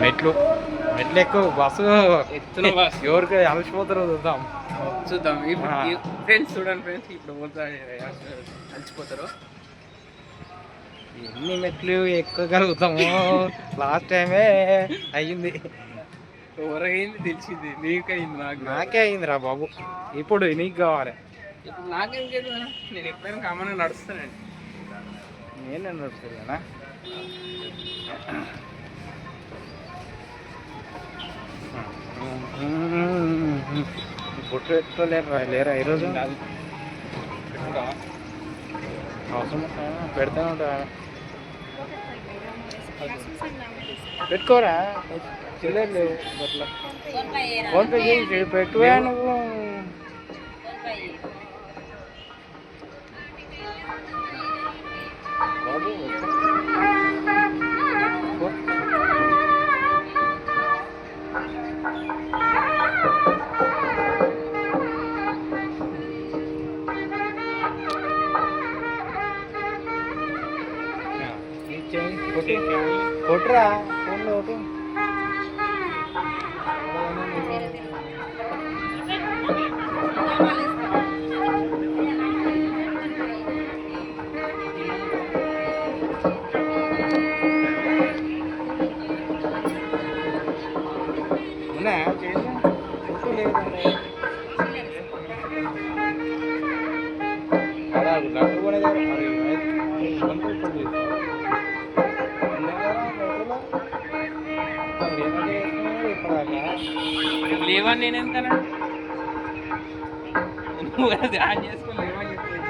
మెట్లు. మెట్లు ఎక్కువ బస్సు. ఎవరికి అలసిపోతారో చూద్దాం. చూద్దాం. ఫ్రెండ్స్ చూడండి ఫ్రెండ్స్ ఇప్పుడు పోతా అలసిపోతారు. ఎన్ని మెట్లు ఎక్కగలుగుతాము. లాస్ట్ టైమే అయ్యింది. ఎవరైంది తెలిసింది. నీకైంది నాకు. నాకే అయిందిరా బాబు. ఇప్పుడు నీకు కావాలి. ఇప్పుడు నాకేం చేయదు నేను ఎప్పుడైనా కామన్గా నడుస్తానండి. నేను నడుస్తున్నా పుట్టు పెట్టుకోలేరు లేరా ఈరోజు? అవసరం పెడతానే ఉంటా పెట్టుకోరా చిల్లర లేవు అట్లా ఫోన్ పే చేసి పెట్టువా నువ్వు? ఇచ్చేయి. కొట్టు. కొట్టురా ఫోన్లో ఒకటి లేవని నేను ఎంతనా నువ్వు అది యాడ్ చేసుకొని లేవని చెప్పేసి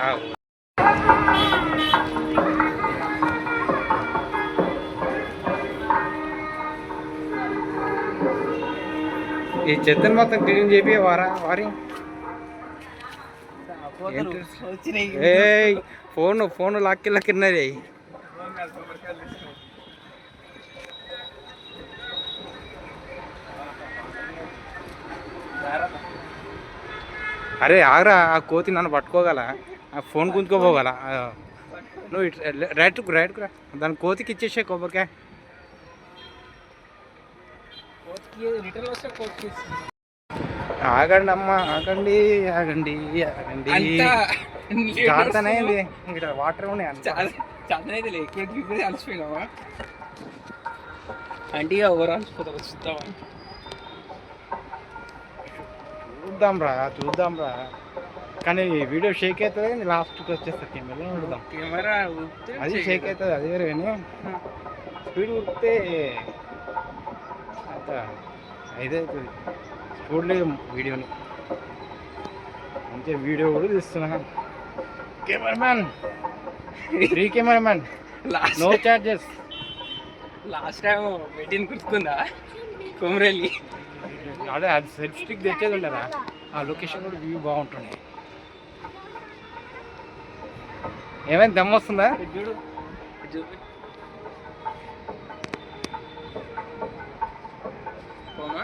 ఆగు. ఈ చెత్తను మొత్తం క్లీన్ చేపి వారా వారి ఏయ్ ఫోన్ ఫోన్ లాక్కి లక్కిన్నది అరే ఆగరా ఆ కోతి నన్ను పట్టుకోగల. ఆ ఫోన్ గుంజుకోపోగల నువ్వు ఇటు రైట్ రైట్కు రా దాని కోతికి ఇచ్చేసే కొబ్బరికాయ. రిటర్న్ వస్తే కోర్టుకి ఆగండి అమ్మ ఆగండి. ఆగండి ఆగండి ఇది. ఇక్కడ వాటర్ ఉన్నాయి. చదవైతే ఎక్కువ ఇప్పుడు అలసిపోయినావా? అంటే ఇక ఎవరు అలసిపోతావు చూద్దామా? చూద్దాం రా చూద్దాం రా. కానీ వీడియో షేక్ అవుతుంది లాస్ట్కి వచ్చేసరికి మెల్లగా చూద్దాం. కెమెరా అది. షేక్ అవుతుంది. అది వేరే కానీ స్పీడ్ ఉడితే అంత ఇదవుతుంది చూడలేదు వీడియోని. అంతే వీడియో కూడా తీస్తున్నా. Cameraman. Free cameraman. Last no charges. Last time పెట్టింది గుర్తుకుందా కొమరెల్లి. అదే అది సెల్ఫ్ స్టిక్ తెచ్చేది ఉండరా ఆ లొకేషన్ కూడా వ్యూ బాగుంటుంది. ఏమైంది? దమ్ వస్తుందా? చూడు. చూపి పోమా.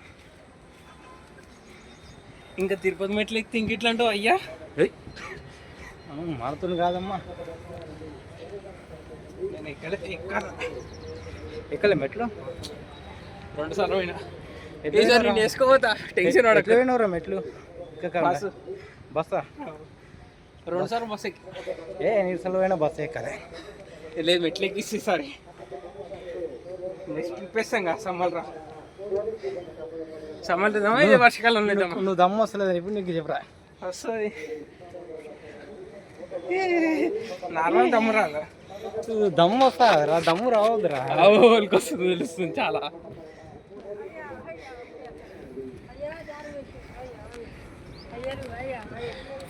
ఇంకా తిరుపతి మెట్లు ఎక్కితే ఇంక ఇట్లా అంటావు అయ్యా మారుతుంది కాదమ్మా. నేను ఎక్కడ ఎక్కడ? ఎక్కలే మెట్లు? రెండు సార్లు పోయినా. ఈసారి? నేను వేసుకోపోతా టెన్షన్ ఎట్లా పోయినవురా మెట్లు? బస్సు. బస్సా? రెండు సార్లు బస్ ఎక్కి. ఏ నీరసలు పోయినా బస్సు ఎక్కలే. లేదు మెట్లు ఎక్కిస్తే ఈసారి నెక్స్ట్ ట్రిప్ వేస్తాం కదా సమ్మర్ రా సమ్మర్ ఇది వర్షాకాలం నువ్వు దమ్ము వస్తలేదు ఇప్పుడు నీకు చెప్పరా? వస్తుంది. నార్మల్ దమ్ము రాదా? దమ్ము వస్తా రా దమ్ము రావద్దురా. వాళ్ళకి వస్తుంది తెలుస్తుంది చాలా.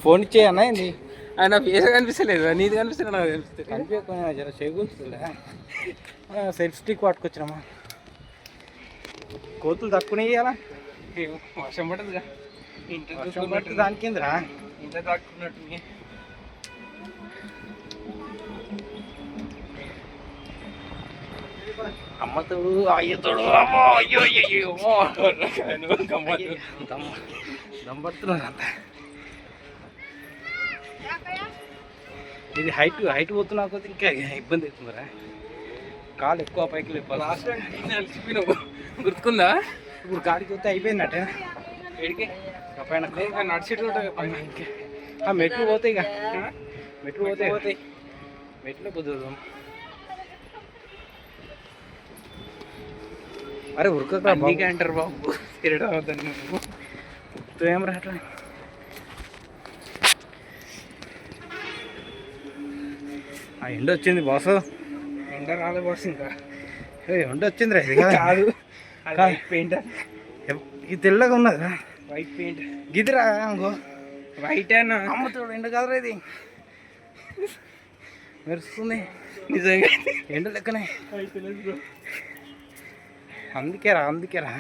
ఫోన్ ఇచ్చేయన్నా ఏంది? ఆయన ఫేస్ కనిపిస్తలేదు. నీది కనిపిస్తుంది నాకు కనిపిస్తుంది జర చేకూరుతుందిలే సెల్ఫ్ స్టిక్ పట్టుకొచ్చినామా కోతులు తక్కువనే ఇయ్యాలా? ఏమో, వర్షం పడదుగా ఇంత వర్షం పడితే చూసుకున్నట్టు దాని కిందరా ఇంత దాక్కున్నట్టు అమ్మతోడు అయ్యతోడు అమ్మో అయ్యో అయ్యో అయ్యో, అమ్మో. దమ్ దమ్మడుతున్నారు అంత ఇది హైట్ హైట్ పోతున్నా కొద్ది ఇంకా ఇబ్బంది అవుతుందిరా కాలు ఎక్కువ పైకి లేపాలి లాస్ట్ అలసిపోయినావు గుర్తుకుందా ఇప్పుడు గాడికి వస్తే అయిపోయిందట. ఏడికి? పైన లేదు నడిచేటి ఉంటుంది పైన. ఆ మెట్లు పోతాయి ఇక? మెట్లు పోతాయి పోతాయి. మెట్లు కుదరదు అరే ఉరకరా అందుకే అంటారు బాబు. తిరగడం అవుతుంది నువ్వు. ఏం రావట్లే? ఆ ఎండ వచ్చింది బాసు. ఎండ రాలే బాస్ ఇంకా. ఏ ఎండ వచ్చింది రా ఇది కాదు. వైట్ పెయింట్ ఇది తెల్లగా ఉన్నదిరా వైట్ పెయింట్ గిదిరా ఇంకో. వైట్ అన్న అమ్మతోడు ఎండ కాదురా ఇది. మెరుస్తుంది. నిజంగా. ఎండ లెక్కనే. అందుకేరా అందుకేరా.